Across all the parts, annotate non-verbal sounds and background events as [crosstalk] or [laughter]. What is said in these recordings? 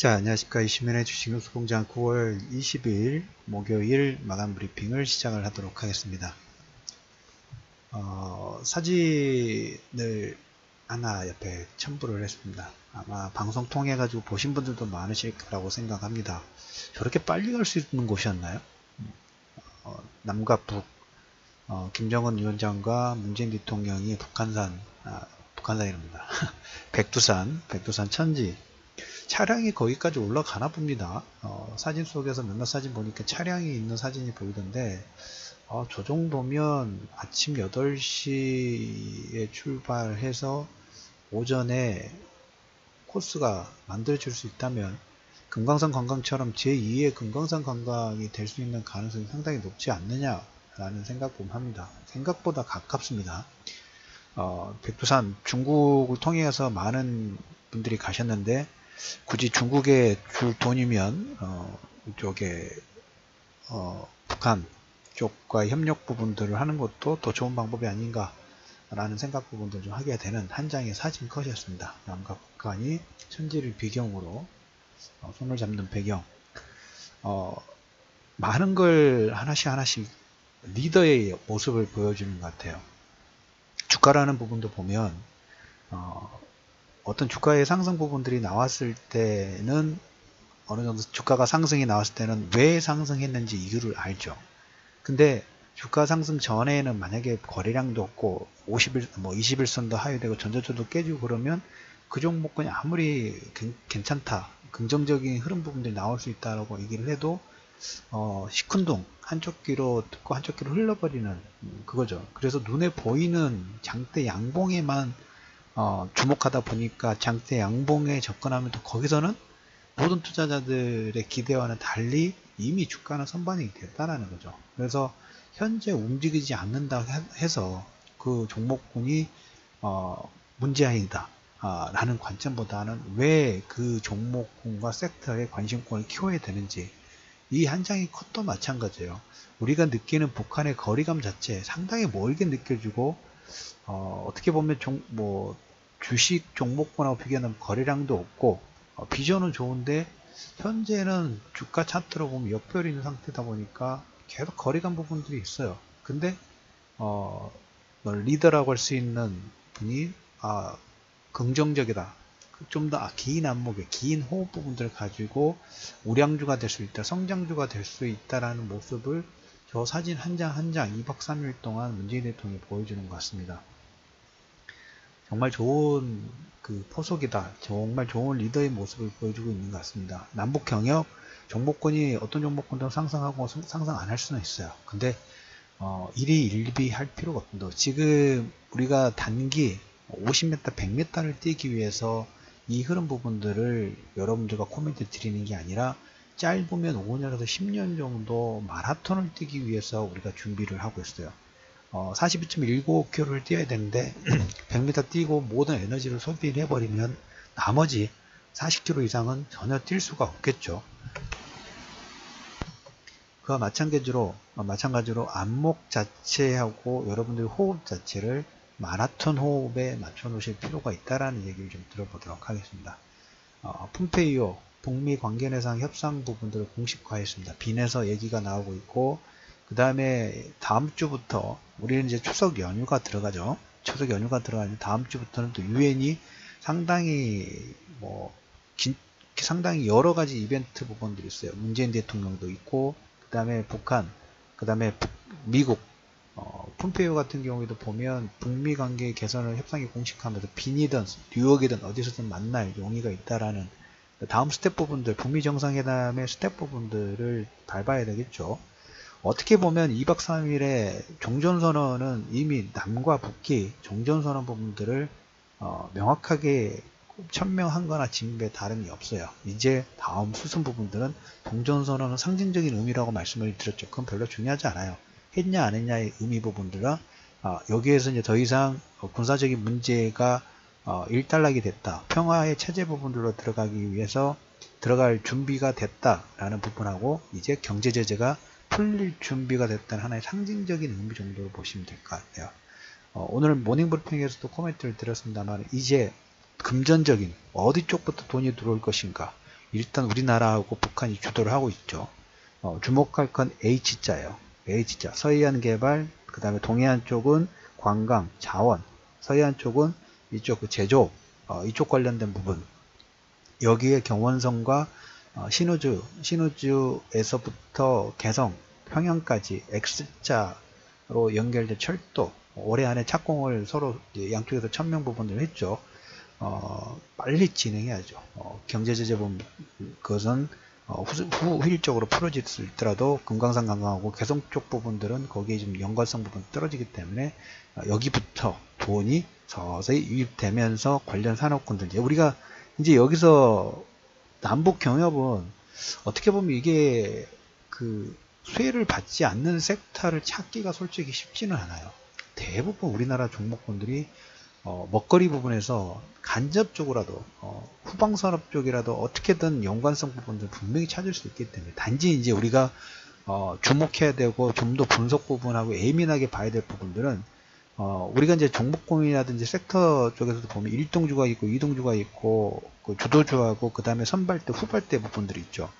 자, 안녕하십니까. 이시면의 주식뉴스 공장 9월 20일 목요일 마감 브리핑을 시작을 하도록 하겠습니다. 어, 사진을 하나 옆에 첨부를 했습니다. 아마 방송 통해 가지고 보신 분들도 많으실 거라고 생각합니다. 저렇게 빨리 갈 수 있는 곳이었나요? 어, 남과 북, 어, 김정은 위원장과 문재인 대통령이 북한산, 아, 북한산이랍니다. [laughs] 백두산, 백두산 천지, 차량이 거기까지 올라가나 봅니다. 어, 사진 속에서 몇몇 사진 보니까 차량이 있는 사진이 보이던데 어, 저 정도면 아침 8시에 출발해서 오전에 코스가 만들어질 수 있다면 금강산 관광처럼 제2의 금강산 관광이 될 수 있는 가능성이 상당히 높지 않느냐라는 생각을 합니다. 생각보다 가깝습니다. 어, 백두산 중국을 통해서 많은 분들이 가셨는데 굳이 중국에 줄 돈이면 어, 이쪽에 어, 북한 쪽과 협력 부분들을 하는 것도 더 좋은 방법이 아닌가 라는 생각 부분들 좀 하게 되는 한 장의 사진 컷이었습니다. 남과 북한이 천지를 배경으로 어, 손을 잡는 배경 어, 많은 걸 하나씩 하나씩 리더의 모습을 보여주는 것 같아요. 주가라는 부분도 보면 어, 어떤 주가의 상승 부분들이 나왔을 때는 어느 정도 주가가 상승이 나왔을 때는 왜 상승했는지 이유를 알죠. 근데 주가 상승 전에는 만약에 거래량도 없고 50일 뭐 21선도 하회되고 전저점도 깨지고 그러면 그 종목군이 아무리 괜찮다 긍정적인 흐름 부분들이 나올 수 있다라고 얘기를 해도 어, 시큰둥 한쪽 귀로 듣고 한쪽 귀로 흘러버리는 그거죠. 그래서 눈에 보이는 장대 양봉에만 어, 주목하다 보니까 장대 양봉에 접근하면 또 거기서는 모든 투자자들의 기대와는 달리 이미 주가는 선반이 됐다라는 거죠. 그래서 현재 움직이지 않는다 해서 그 종목군이 어, 문제 아니다 아, 라는 관점보다는 왜 그 종목군과 섹터에 관심권을 키워야 되는지 이 한 장의 컷도 마찬가지예요. 우리가 느끼는 북한의 거리감 자체 상당히 멀게 느껴지고 어, 어떻게 보면 종, 뭐 주식 종목군하고 비교하면 거래량도 없고 어, 비전은 좋은데 현재는 주가 차트로 보면 역별이 있는 상태다 보니까 계속 거리감 부분들이 있어요. 근데 어, 리더라고 할 수 있는 분이 아, 긍정적이다. 좀 더긴 아, 안목에 긴 호흡 부분들을 가지고 우량주가 될 수 있다. 성장주가 될 수 있다라는 모습을 저 사진 한 장 한 장 2박 3일 동안 문재인 대통령이 보여주는 것 같습니다. 정말 좋은 그 포석이다. 정말 좋은 리더의 모습을 보여주고 있는 것 같습니다. 남북 경협 종목권이 어떤 종목권도 상승하고 상승 안할 수는 있어요. 근데 어, 일이 일비 할 필요가 없습니다. 지금 우리가 단기 50m, 100m를 뛰기 위해서 이 흐름 부분들을 여러분들과 코멘트 드리는 게 아니라 짧으면 5년에서 10년 정도 마라톤을 뛰기 위해서 우리가 준비를 하고 있어요. 어, 42.19km를 뛰어야 되는데 [clears throat] 100m 뛰고 모든 에너지를 소비를 해버리면 나머지 40km 이상은 전혀 뛸 수가 없겠죠. 그와 마찬가지로 어, 마찬가지로 안목 자체하고 여러분들 호흡 자체를 마라톤 호흡에 맞춰 놓으실 필요가 있다라는 얘기를 좀 들어보도록 하겠습니다. 어, 폼페이오 북미 관계내상 협상 부분들을 공식화했습니다. 빈에서 얘기가 나오고 있고 그 다음에 다음 주부터 우리는 이제 추석 연휴가 들어가죠. 추석 연휴가 들어가는 다음 주부터는 또 유엔이 상당히 뭐 긴, 상당히 여러 가지 이벤트 부분들이 있어요. 문재인 대통령도 있고 그 다음에 북한, 그 다음에 미국, 어, 폼페이오 같은 경우에도 보면 북미 관계 개선을 협상에 공식하면서 빈이든 뉴욕이든 어디서든 만날 용의가 있다라는 다음 스텝 부분들, 북미 정상회담의 스텝 부분들을 밟아야 되겠죠. 어떻게 보면 2박 3일의 종전선언은 이미 남과 북이 종전선언 부분들을 어, 명확하게 천명한 거나 징배 다름이 없어요. 이제 다음 수순 부분들은 종전선언은 상징적인 의미라고 말씀을 드렸죠. 그건 별로 중요하지 않아요. 했냐 안 했냐의 의미 부분들은 어, 여기에서 이제 더 이상 군사적인 문제가 어, 일단락이 됐다. 평화의 체제 부분들로 들어가기 위해서 들어갈 준비가 됐다라는 부분하고 이제 경제 제재가 풀릴 준비가 됐다는 하나의 상징적인 의미 정도로 보시면 될 것 같아요. 어, 오늘 모닝 브리핑에서도 코멘트를 드렸습니다만 이제 금전적인 어디 쪽부터 돈이 들어올 것인가 일단 우리나라하고 북한이 주도를 하고 있죠. 어, 주목할 건 H자예요. H자. 서해안 개발, 그 다음에 동해안 쪽은 관광, 자원, 서해안 쪽은 이쪽 그 제조업, 어, 이쪽 관련된 부분. 여기에 경원선과 어, 신우주, 신우주에서부터 개성, 평양까지 X자로 연결된 철도, 올해 안에 착공을 서로 양쪽에서 천명 부분을 했죠. 어, 빨리 진행해야죠. 어, 경제제재본 그것은 어, 후, 후 일적으로 풀어질 수 있더라도 금강산 관광하고 개성 쪽 부분들은 거기에 좀 연관성 부분 떨어지기 때문에 어, 여기부터 돈이 서서히 유입되면서 관련 산업군들 이제 우리가 이제 여기서 남북 경협은 어떻게 보면 이게 그 수혜를 받지 않는 섹터를 찾기가 솔직히 쉽지는 않아요. 대부분 우리나라 종목군들이 어, 먹거리 부분에서 간접적으로라도 어, 후방산업 쪽이라도 어떻게든 연관성 부분들 분명히 찾을 수 있기 때문에 단지 이제 우리가 어, 주목해야 되고 좀 더 분석 부분하고 예민하게 봐야 될 부분들은 어, 우리가 이제 종목공이라든지 섹터 쪽에서도 보면 일동주가 있고 이동주가 있고 그 주도주하고 그 다음에 선발대 후발대 부분들이 있죠.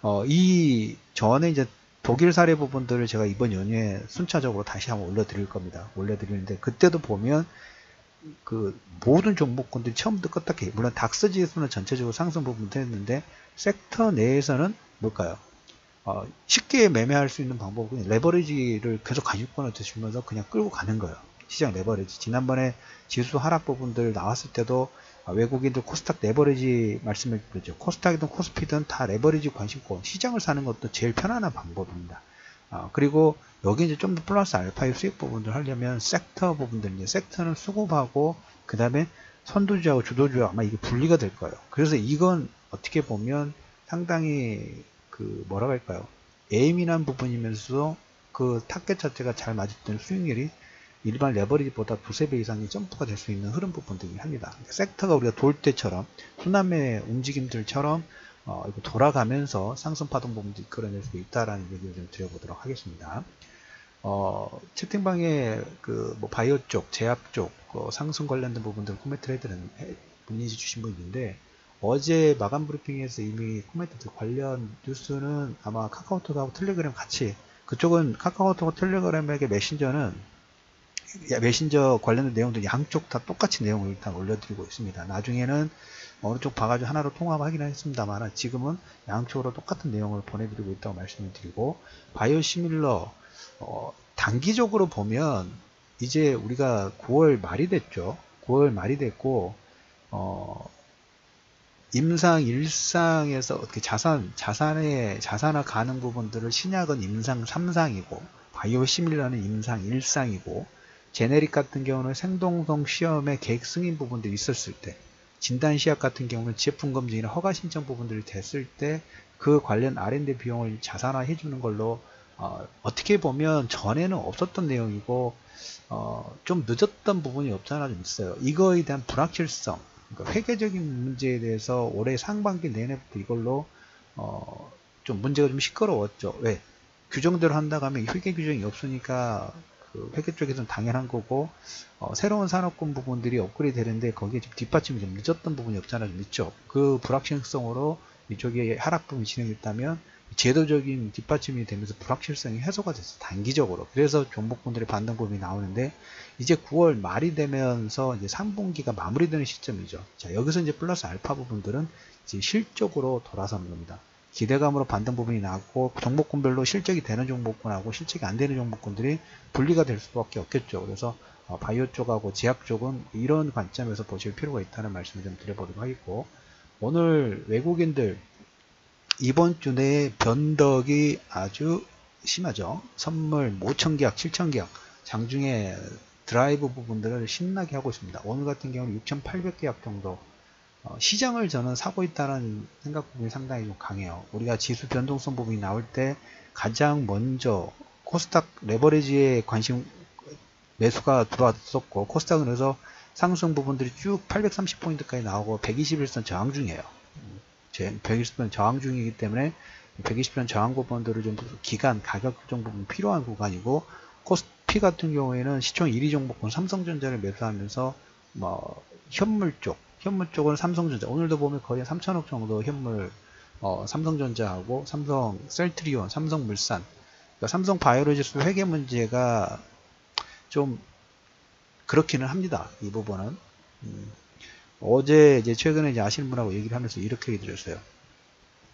어, 이 전에 이제 독일 사례 부분들을 제가 이번 연휴에 순차적으로 다시 한번 올려드릴 겁니다. 올려드리는데 그때도 보면 그 모든 종목군들이 처음부터 끝까지 물론 닥스 지수는 전체적으로 상승 부분도 했는데 섹터 내에서는 뭘까요? 어, 쉽게 매매할 수 있는 방법은 레버리지를 계속 가지권을 드시면서 그냥 끌고 가는 거예요. 시장 레버리지. 지난번에 지수 하락 부분들 나왔을 때도 외국인들 코스닥 레버리지 말씀을 드렸죠. 코스닥이든 코스피든 다 레버리지 관심권, 시장을 사는 것도 제일 편안한 방법입니다. 어, 그리고 여기 이제 좀 더 플러스 알파의 수익 부분들 하려면 섹터 부분들 이제 섹터는 수급하고 그 다음에 선두주하고 주도주하고 아마 이게 분리가 될 거예요. 그래서 이건 어떻게 보면 상당히 그 뭐라고 할까요? 예민한 부분이면서 그 타겟 자체가 잘 맞을 때는 수익률이 일반 레버리지보다 두세 배 이상의 점프가 될 수 있는 흐름 부분들이 합니다. 섹터가 우리가 돌 때처럼 순환매 움직임들처럼 어, 돌아가면서 상승 파동 부분도 이끌어낼 수 있다라는 얘기를 좀 드려보도록 하겠습니다. 어, 채팅방에 그 뭐 바이오 쪽, 제약 쪽, 그 상승 관련된 부분들 코멘트를 해드는 문의 주신 분 있는데 어제 마감 브리핑에서 이미 코멘트 관련 뉴스는 아마 카카오톡하고 텔레그램 같이 그쪽은 카카오톡 텔레그램에게 메신저는 메신저 관련된 내용들 양쪽 다 똑같이 내용을 일단 올려드리고 있습니다. 나중에는 어느 쪽 봐가지고 하나로 통합하긴 했습니다만 지금은 양쪽으로 똑같은 내용을 보내드리고 있다고 말씀을 드리고 바이오 시밀러 어, 단기적으로 보면 이제 우리가 9월 말이 됐죠. 9월 말이 됐고 어, 임상 일상에서 어떻게 자산 자산의 자산화 가는 부분들을 신약은 임상 3상이고 바이오 시밀러는 임상 1상이고 제네릭 같은 경우는 생동성 시험의 계획 승인 부분들이 있었을 때 진단 시약 같은 경우는 제품 검증이나 허가 신청 부분들이 됐을 때 그 관련 R&D 비용을 자산화 해주는 걸로 어, 떻게 보면 전에는 없었던 내용이고 어, 좀 늦었던 부분이 없잖아 좀 있어요. 이거에 대한 불확실성, 그러니까 회계적인 문제에 대해서 올해 상반기 내내부터 이걸로 어, 좀 문제가 좀 시끄러웠죠. 왜? 규정대로 한다고 하면 회계 규정이 없으니까 그 회계 쪽에서는 당연한 거고 어, 새로운 산업군 부분들이 업그레이드 되는데 거기에 좀 뒷받침이 좀 늦었던 부분이 없잖아 좀 있죠. 그 불확실성으로 이쪽에 하락 부분이 진행됐다면 제도적인 뒷받침이 되면서 불확실성이 해소가 됐어 단기적으로. 그래서 종목군들의 반등 부분이 나오는데 이제 9월 말이 되면서 이제 3분기가 마무리되는 시점이죠. 자 여기서 이제 플러스 알파 부분들은 이제 실적으로 돌아서는 겁니다 기대감으로 반등 부분이 나왔고 종목군별로 실적이 되는 종목군하고 실적이 안 되는 종목군들이 분리가 될 수밖에 없겠죠. 그래서 어, 바이오 쪽하고 제약 쪽은 이런 관점에서 보실 필요가 있다는 말씀을 좀 드려보도록 하겠고 오늘 외국인들 이번 주 내에 변덕이 아주 심하죠. 선물 5천계약, 7천계약 장중에 드라이브 부분들을 신나게 하고 있습니다. 오늘 같은 경우는 6,800계약 정도 어, 시장을 저는 사고 있다는 생각 부분이 상당히 좀 강해요. 우리가 지수 변동성 부분이 나올 때 가장 먼저 코스닥 레버리지에 관심 매수가 들어왔었고 코스닥은 그래서 상승 부분들이 쭉 830포인트까지 나오고 121선 저항 중이에요. 120선 저항 중이기 때문에 120선 저항 부분들을 좀 기간 가격 정도 필요한 구간이고 코스피 같은 경우에는 시총 1위 종목군 삼성전자를 매수하면서 뭐 현물 쪽 현물 쪽은 삼성전자 오늘도 보면 거의 3천억 정도 현물 어, 삼성전자하고 삼성 셀트리온, 삼성물산, 그러니까 삼성 바이오로직스 회계 문제가 좀 그렇기는 합니다. 이 부분은 음, 어제 이제 최근에 이제 아시는 분하고 얘기를 하면서 이렇게 얘기 드렸어요.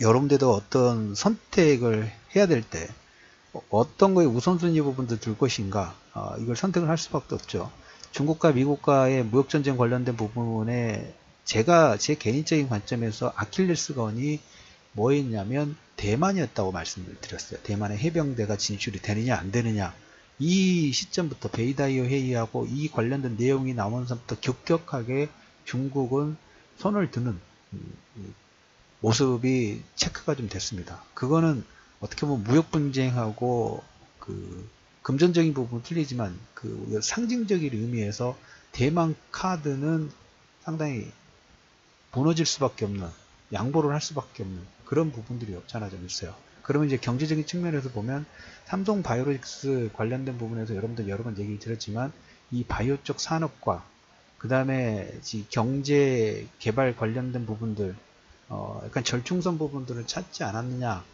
여러분들도 어떤 선택을 해야 될 때 어떤 거에 우선순위 부분도 둘 것인가 어, 이걸 선택을 할 수밖에 없죠. 중국과 미국과의 무역전쟁 관련된 부분에 제가 제 개인적인 관점에서 아킬레스건이 뭐였냐면 대만이었다고 말씀을 드렸어요. 대만의 해병대가 진출이 되느냐 안 되느냐 이 시점부터 베이다이어 회의하고 이 관련된 내용이 나오면서부터 급격하게 중국은 손을 드는 음, 모습이 체크가 좀 됐습니다. 그거는 어떻게 보면 무역 분쟁하고 그 금전적인 부분은 틀리지만 그 상징적인 의미에서 대만 카드는 상당히 무너질 수밖에 없는 양보를 할 수밖에 없는 그런 부분들이 없잖아 좀 있어요. 그러면 이제 경제적인 측면에서 보면 삼성 바이오로직스 관련된 부분에서 여러분들 여러 번 얘기 드렸지만 이 바이오 쪽 산업과 그 다음에 경제 개발 관련된 부분들 어 약간 절충선 부분들을 찾지 않았느냐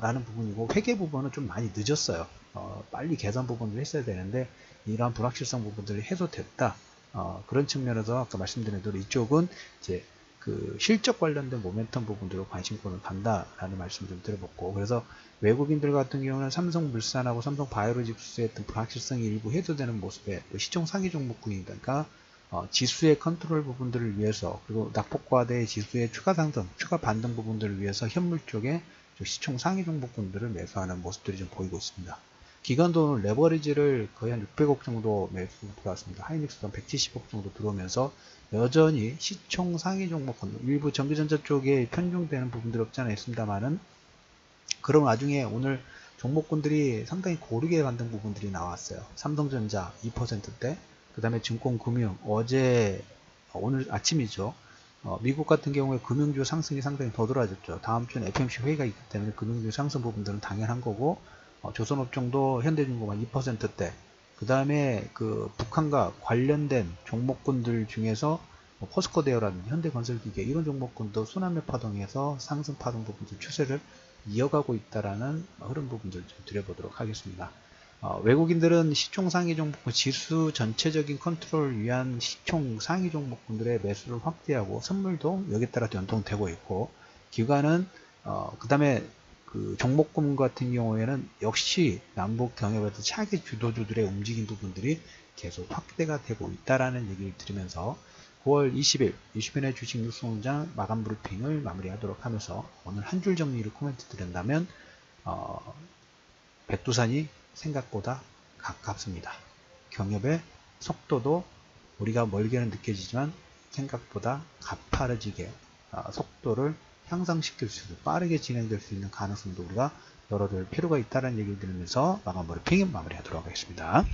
라는 부분이고 회계 부분은 좀 많이 늦었어요. 어 빨리 개선 부분을 했어야 되는데 이러한 불확실성 부분들이 해소됐다. 어 그런 측면에서 아까 말씀드린 대로 이쪽은 이제 그 실적 관련된 모멘텀 부분들로 관심권을 간다라는 말씀 좀 드려봤고 그래서 외국인들 같은 경우는 삼성물산하고 삼성 바이오로직스의 어떤 불확실성이 일부 해소되는 모습에 시총 상위 종목군이니까 어, 지수의 컨트롤 부분들을 위해서 그리고 낙폭과대 지수의 추가 상승, 추가 반등 부분들을 위해서 현물 쪽에 시총 상위 종목군들을 매수하는 모습들이 좀 보이고 있습니다. 기관도는 레버리지를 거의 한 600억 정도 매수 들어왔습니다. 하이닉스도 170억 정도 들어오면서 여전히 시총 상위 종목군 일부 전기전자 쪽에 편중되는 부분들이 없지 않아 있습니다만은 그런 와중에 오늘 종목군들이 상당히 고르게 만든 부분들이 나왔어요. 삼성전자 2%대 그 다음에 증권금융 어제 오늘 아침이죠. 어, 미국 같은 경우에 금융주 상승이 상당히 더 들어졌죠. 다음 주는 FMC 회의가 있기 때문에 금융주 상승 부분들은 당연한 거고 어, 조선업종도 현대중공업 2%대 그 다음에 그 북한과 관련된 종목군들 중에서 뭐 포스코데어라든지 현대건설기계 이런 종목군도 순환매 파동에서 상승 파동 부분들 추세를 이어가고 있다라는 흐름 부분들 좀 드려보도록 하겠습니다. 어, 외국인들은 시총 상위 종목군 지수 전체적인 컨트롤을 위한 시총 상위 종목군들의 매수를 확대하고 선물도 여기에 따라 연동되고 있고 기관은 어, 그 다음에 그 종목군 같은 경우에는 역시 남북 경협에서 차기 주도주들의 움직임 부분들이 계속 확대가 되고 있다라는 얘기를 드리면서 9월 20일 20일의 주식 뉴스 공장 마감 브리핑을 마무리하도록 하면서 오늘 한 줄 정리를 코멘트 드린다면 어, 백두산이 생각보다 가깝습니다. 경협의 속도도 우리가 멀게는 느껴지지만 생각보다 가파르지게 어, 속도를 향상시킬 수 있는 빠르게 진행될 수 있는 가능성도 우리가 열어둘 필요가 있다는 얘기를 들으면서 마감으로 핑 마무리하도록 하겠습니다.